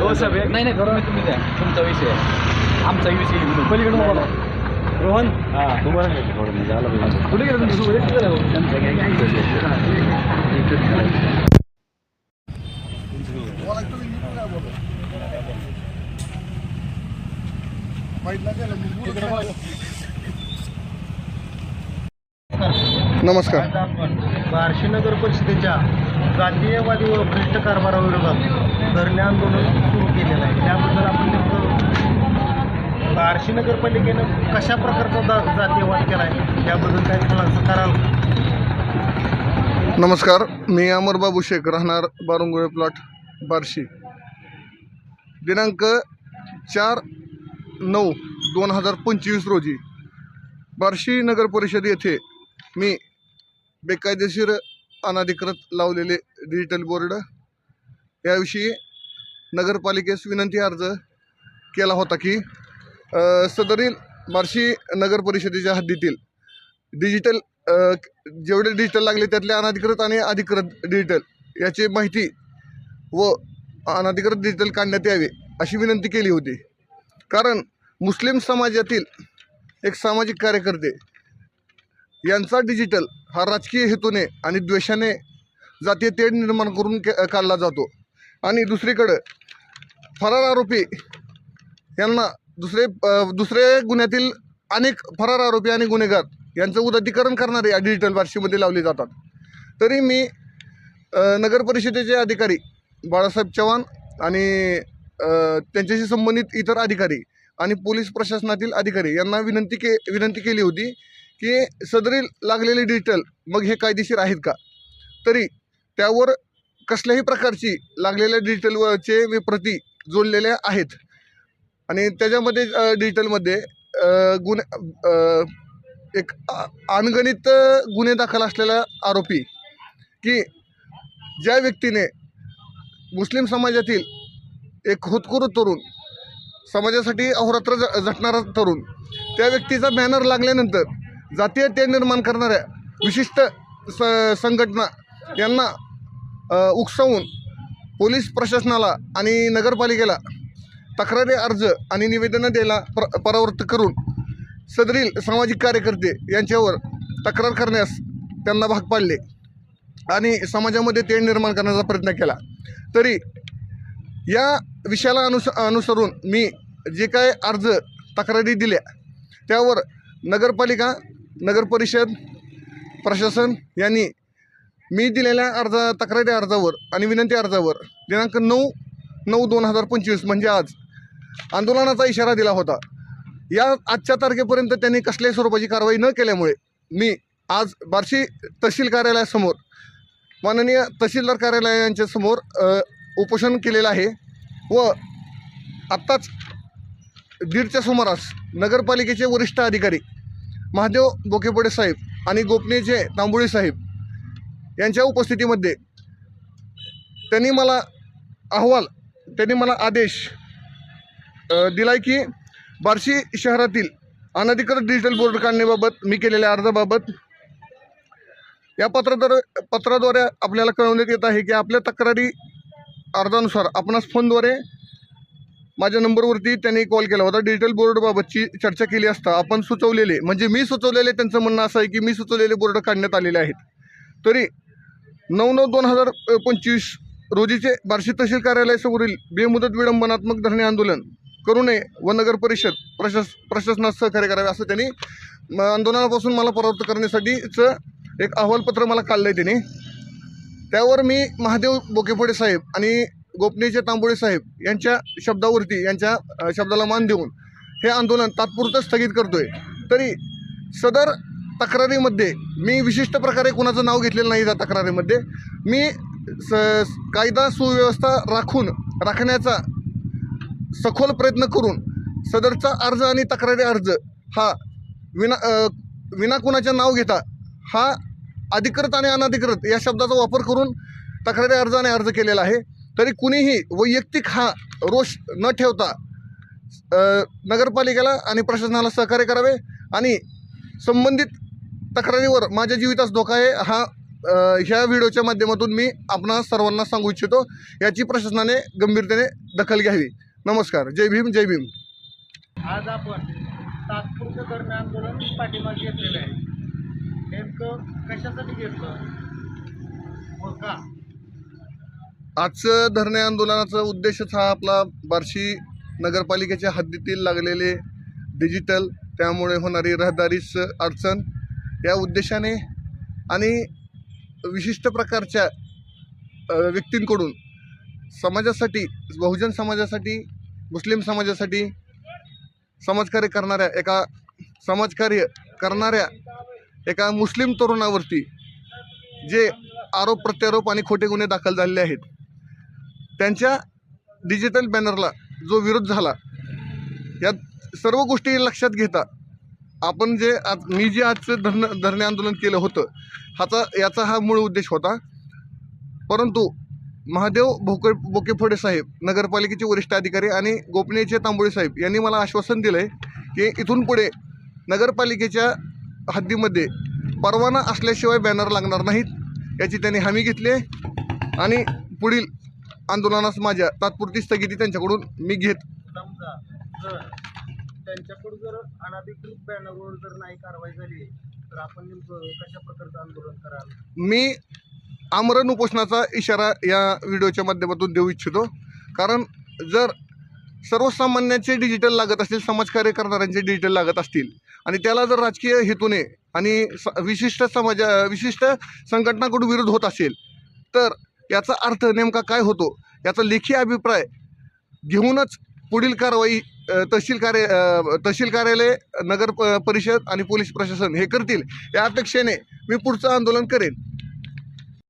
हो नाही नाही करू तुम्ही द्या. तुमचा विषय. आमचा विषय आहे. पलीकडे बोला. रोहन? हा. तुम्हाला कुठे गेलं तुमचं? नमस्कार. बार्शी नगर परिषदेच्या जातीयवादी व भ्रष्ट कारभाराविरोधात धरणे आंदोलन सुरू केलेलं आहे. त्याबद्दल आपण नेमकं बार्शी नगरपालिकेनं कशा प्रकारचा जातीयवाद केला आहे याबद्दल काही खुलासा कराल नमस्कार मी अमरबाबू शेख राहणार बारुंगुळे प्लॉट बार्शी. दिनांक चार नऊ दोन हजार पंचवीस रोजी बार्शी नगर परिषद येथे मी बेकायदेशीर अनधिकृत लावलेले डिजिटल बोर्ड याविषयी नगरपालिकेस विनंती अर्ज केला होता की सदरील बार्शी नगर परिषदेच्या हद्दीतील डिजिटल जेवढे डिजिटल लागले त्यातले अनधिकृत आणि अधिकृत डिजिटल याची माहिती व अनधिकृत डिजिटल काढण्यात यावे अशी विनंती केली होती. कारण मुस्लिम समाजातील एक सामाजिक कार्यकर्ते यांचा डिजिटल हा राजकीय हेतूने आणि द्वेषाने जातीय तेढ निर्माण करून काढला जातो. आणि दुसरीकडं फरार आरोपी यांना दुसरे दुसरे गुन्ह्यातील अनेक फरार आरोपी आणि गुन्हेगार यांचं उदातीकरण करणारे या डिजिटल बार्शीमध्ये लावले जातात. तरी मी नगर परिषदेचे अधिकारी बाळासाहेब चव्हाण आणि त्यांच्याशी संबंधित इतर अधिकारी आणि पोलीस प्रशासनातील अधिकारी यांना विनंती के विनंती केली होती की सदरी लागलेले डिजिटल मग हे कायदेशीर आहेत का? तरी त्यावर कसल्याही प्रकारची लागलेल्या डिजिटलवरचे मी प्रती जोडलेल्या आहेत. आणि त्याच्यामध्ये डिजिटलमध्ये गुन एक अनगणित गुन्हे दाखल असलेला आरोपी की ज्या व्यक्तीने मुस्लिम समाजातील एक होतकरू तरुण समाजासाठी अहोरात्र झटणारा तरुण त्या व्यक्तीचा बॅनर लागल्यानंतर जातीय तेढ निर्माण करणाऱ्या विशिष्ट स संघटना यांना उकसावून पोलीस प्रशासनाला आणि नगरपालिकेला तक्रारी अर्ज आणि निवेदनं द्यायला प्र परावृत्त करून सदरील सामाजिक कार्यकर्ते यांच्यावर तक्रार करण्यास त्यांना भाग पाडले आणि समाजामध्ये ते निर्माण करण्याचा प्रयत्न केला. तरी या विषयाला अनुस अनुसरून मी जे काय अर्ज तक्रारी दिल्या त्यावर नगरपालिका नगरपरिषद प्रशासन यांनी मी दिलेल्या अर्ज तक्रारी अर्जावर आणि विनंती अर्जावर दिनांक नऊ नऊ दोन हजार पंचवीस म्हणजे आज आंदोलनाचा इशारा दिला होता. या आजच्या तारखेपर्यंत त्यांनी कसल्याही स्वरूपाची कारवाई न केल्यामुळे मी आज बार्शी तहसील कार्यालयासमोर माननीय तहसीलदार कार्यालयांच्या समोर उपोषण केलेलं आहे व आत्ताच दीडच्या सुमारास नगरपालिकेचे वरिष्ठ अधिकारी महादेव बोकेपडे साहेब आणि गोपनीयचे तांबोळी साहेब यांच्या उपस्थितीमध्ये त्यांनी मला अहवाल त्यांनी मला आदेश दिलाय की बार्शी शहरातील अनधिकृत डिजिटल बोर्ड काढण्याबाबत मी केलेल्या अर्जाबाबत या पत्राद्वारे पत्राद्वारे आपल्याला कळवण्यात येत आहे की आपल्या तक्रारी अर्जानुसार आपणास फोनद्वारे माझ्या नंबरवरती त्यांनी कॉल केला होता. डिजिटल बोर्डबाबतची चर्चा केली असता आपण सुचवलेले म्हणजे मी सुचवलेले त्यांचं म्हणणं असं आहे की मी सुचवलेले बोर्ड काढण्यात आलेले आहेत. तरी नऊ नऊ दोन हजार पंचवीस रोजीचे बार्शी तहसील कार्यालयासमोरील बेमुदत विडंबनात्मक धरणे आंदोलन करू नये व नगर परिषद प्रशास प्रशासनास सहकार्य करावे असं त्यांनी आंदोलनापासून मला परावृत्त करण्यासाठीचं एक अहवालपत्र मला काढलं आहे त्यांनी. त्यावर मी महादेव बोकेफोडे साहेब आणि गोपनीयचे तांबोळे साहेब यांच्या शब्दावरती यांच्या शब्दाला मान देऊन हे आंदोलन तात्पुरतं स्थगित करतोय. तरी सदर तक्रारीमध्ये मी विशिष्ट प्रकारे कुणाचं नाव घेतलेलं नाही त्या तक्रारीमध्ये. मी स कायदा सुव्यवस्था राखून राखण्याचा सखोल प्रयत्न करून सदरचा अर्ज आणि तक्रारी अर्ज हा विना विना कुणाच्या नाव घेता हा अधिकृत आणि अनधिकृत या शब्दाचा वापर करून तक्रारी अर्ज आणि अर्ज केलेला आहे. तरी कुणीही वैयक्तिक हा रोष न ठेवता नगरपालिकेला आणि प्रशासनाला सहकार्य करावे आणि संबंधित तक्रारीवर माझ्या जीवितास धोका आहे हा ह्या व्हिडिओच्या माध्यमातून मी आपणा सर्वांना सांगू इच्छितो. याची प्रशासनाने गंभीरतेने दखल घ्यावी. नमस्कार. जय भीम जय भीम. आज आपण तात्पुरतं धरणे आंदोलन पाठीमागे घेतलेलं आहे. नेमकं कशासाठी घेतलं? व का? आजचं धरणे आंदोलनाचा उद्देशच हा आपला बार्शी नगरपालिकेच्या हद्दीतील लागलेले डिजिटल त्यामुळे होणारी रहदारीस अडचण. या उद्देशाने आणि विशिष्ट प्रकारच्या व्यक्तींकडून समाजासाठी बहुजन समाजासाठी मुस्लिम समाजासाठी समाजकार्य करणाऱ्या एका समाजकार्य करणाऱ्या एका मुस्लिम तरुणावरती जे आरोप प्रत्यारोप आणि खोटे गुन्हे दाखल झालेले आहेत त्यांच्या डिजिटल बॅनरला जो विरोध झाला या सर्व गोष्टी लक्षात घेता आपण जे आज मी जे आजचं धरण धरणे आंदोलन केलं होतं ह्याचा याचा हा मूळ उद्देश होता. परंतु महादेव भोके बोकेफोडे साहेब नगरपालिकेचे वरिष्ठ अधिकारी आणि गोपनीयचे तांबोळे साहेब यांनी मला आश्वासन दिलं आहे की इथून पुढे नगरपालिकेच्या हद्दीमध्ये परवाना असल्याशिवाय बॅनर लागणार नाहीत याची त्यांनी हमी घेतली आहे. आणि पुढील आंदोलनास माझ्या तात्पुरती स्थगिती त्यांच्याकडून मी घेत. समजा जर त्यांच्याकडून जर अनाधिकृत बॅनरवर जर नाही कारवाई झाली तर आपण नेमकं कशा प्रकारचं आंदोलन कराल? मी आमरण उपोषणाचा इशारा या व्हिडिओच्या माध्यमातून देऊ इच्छितो. कारण जर सर्वसामान्यांचे डिजिटल लागत असतील समाजकार्य करणाऱ्यांचे डिजिटल लागत असतील आणि त्याला जर राजकीय हेतूने आणि स विशिष्ट समाजा विशिष्ट संघटनाकडून विरोध होत असेल तर याचा अर्थ नेमका काय होतो? याचा लेखी अभिप्राय घेऊनच पुढील कारवाई तहसील कार्य तहसील कार्यालय नगर प- परिषद आणि पोलीस प्रशासन हे करतील. या अपेक्षेने मी पुढचं आंदोलन करेन.